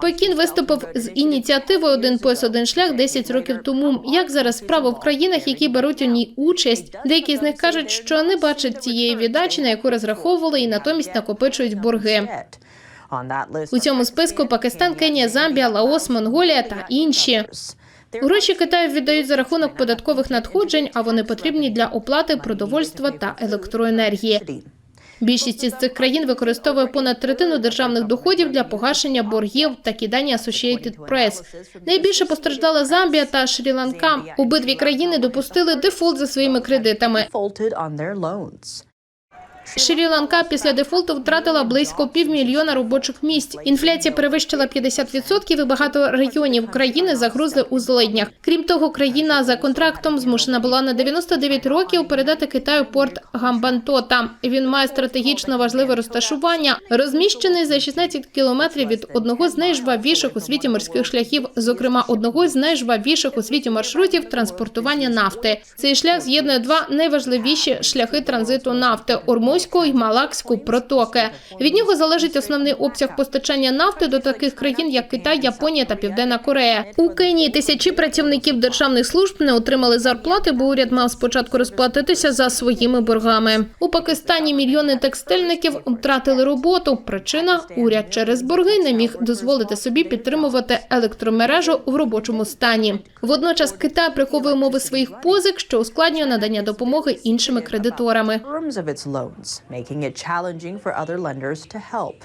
Пекін виступив з ініціативою Один пояс, один шлях 10 років тому. Як зараз справа в країнах, які беруть у ній участь? Деякі з них кажуть, що не бачать тієї віддачі, на яку розраховували, і натомість накопичують борги. У цьому списку Пакистан, Кенія, Замбія, Лаос, Монголія та інші. Гроші Китаю віддають за рахунок податкових надходжень, а вони потрібні для оплати продовольства та електроенергії. Більшість із цих країн використовує понад третину державних доходів для погашення боргів, та кидання Associated Press. Найбільше постраждала Замбія та Шрі-Ланка. Обидві країни допустили дефолт за своїми кредитами. Шрі-Ланка після дефолту втратила близько півмільйона робочих місць. Інфляція перевищила 50% і багато районів країни загрузли у злиднях. Крім того, країна за контрактом змушена була на 99 років передати Китаю порт Гамбантота. Він має стратегічно важливе розташування, розміщений за 16 кілометрів від одного з найжвавіших у світі морських шляхів, зокрема одного з найжвавіших у світі маршрутів транспортування нафти. Цей шлях з'єднує два найважливіші шляхи транзиту нафти Ормузьку і Малакську протоки. Від нього залежить основний обсяг постачання нафти до таких країн, як Китай, Японія та Південна Корея. У Кенії тисячі працівників державних служб не отримали зарплати, бо уряд мав спочатку розплатитися за своїми боргами. У Пакистані мільйони текстильників втратили роботу. Причина уряд через борги не міг дозволити собі підтримувати електромережу в робочому стані. Водночас Китай приховує умови своїх позик, що ускладнює надання допомоги іншими кредиторами. Making it challenging for other lenders to help.